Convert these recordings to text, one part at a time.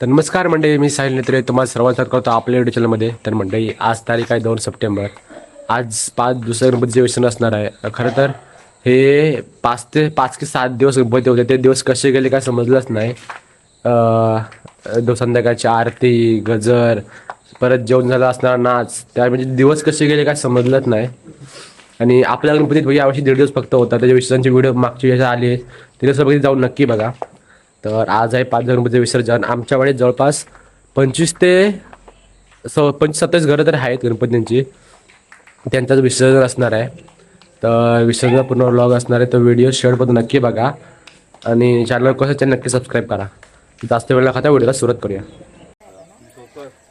तर नमस्कार मंडळी मी साहिल नेत्रे. तुम्हाला सर्वांचं करतो आपल्या युट्यूब चॅनलमध्ये तर मंडळी आज तारीख आहे दोन सप्टेंबर. आज पाच दुसऱ्या गणपतीचे व्यसन असणार आहे खरं तर हे पाच ते पाच की सात दिवस गणपती होते ते दिवस कसे गेले काय समजलंच नाही. दो संध्याकाळची आरती गजर परत जेवण झालं असणार नाच त्या म्हणजे दिवस कसे गेले काय समजलंच नाही. आणि आपल्या गणपतीत यावर्षी दीड दिवस फक्त होता. त्याच्या विसर्जनचे व्हिडिओ मागच्या आली आले तिथे सगळे जाऊन नक्की बघा. तर आज आहे पाच जणमध्ये विसर्जन. आमच्या वेळेस जवळपास पंचवीस ते स पंचवीस सत्तावीस घरं तर आहेत गणपतींची. त्यांचं विसर्जन असणार आहे. तर विसर्जन पूर्ण व्लॉग असणार आहे. तर व्हिडिओ शेअरपर्यंत नक्की बघा. आणि चॅनल कसं चॅनल नक्की सबस्क्राईब करा. जास्त वेळ खाता व्हिडिओला सुरुवात करूया.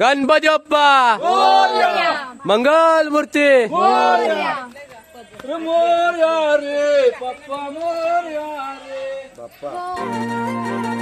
गणपती बाप्पा! मंगल मूर्ती! मोर्या रे. Bye-bye.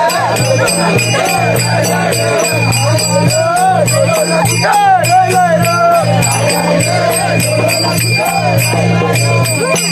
Woo!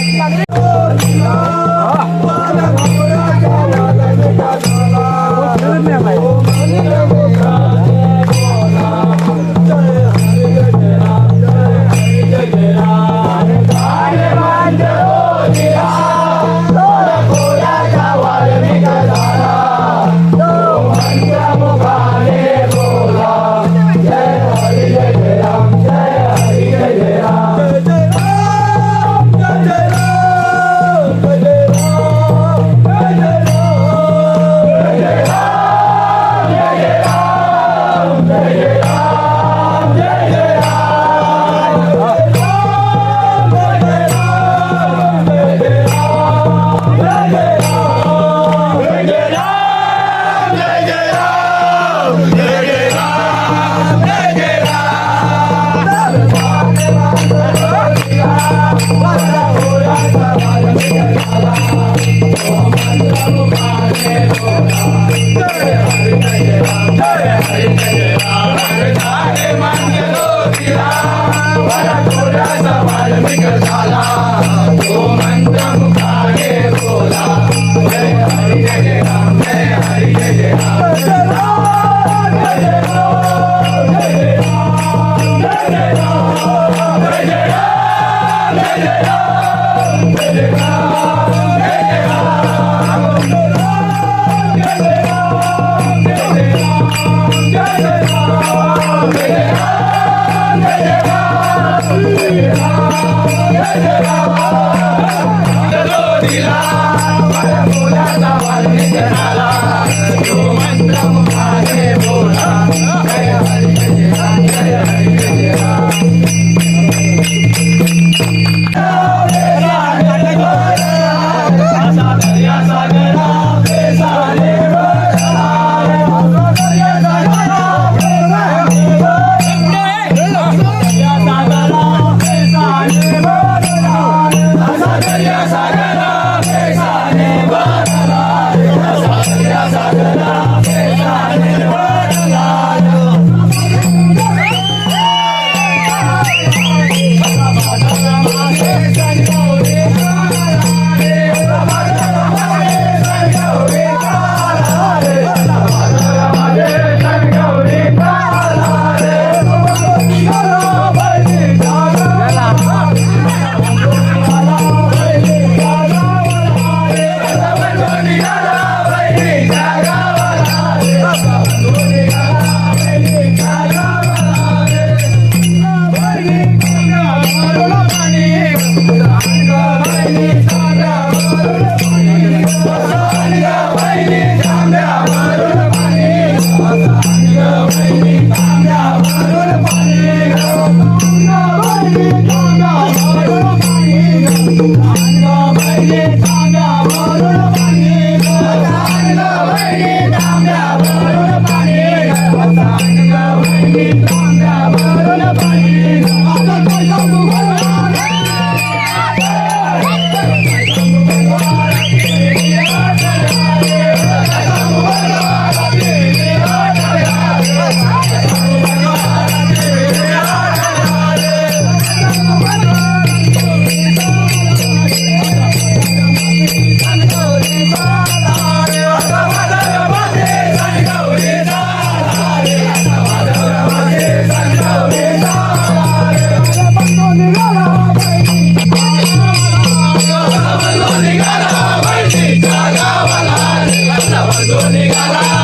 Yes, I can. Uh... করে গালা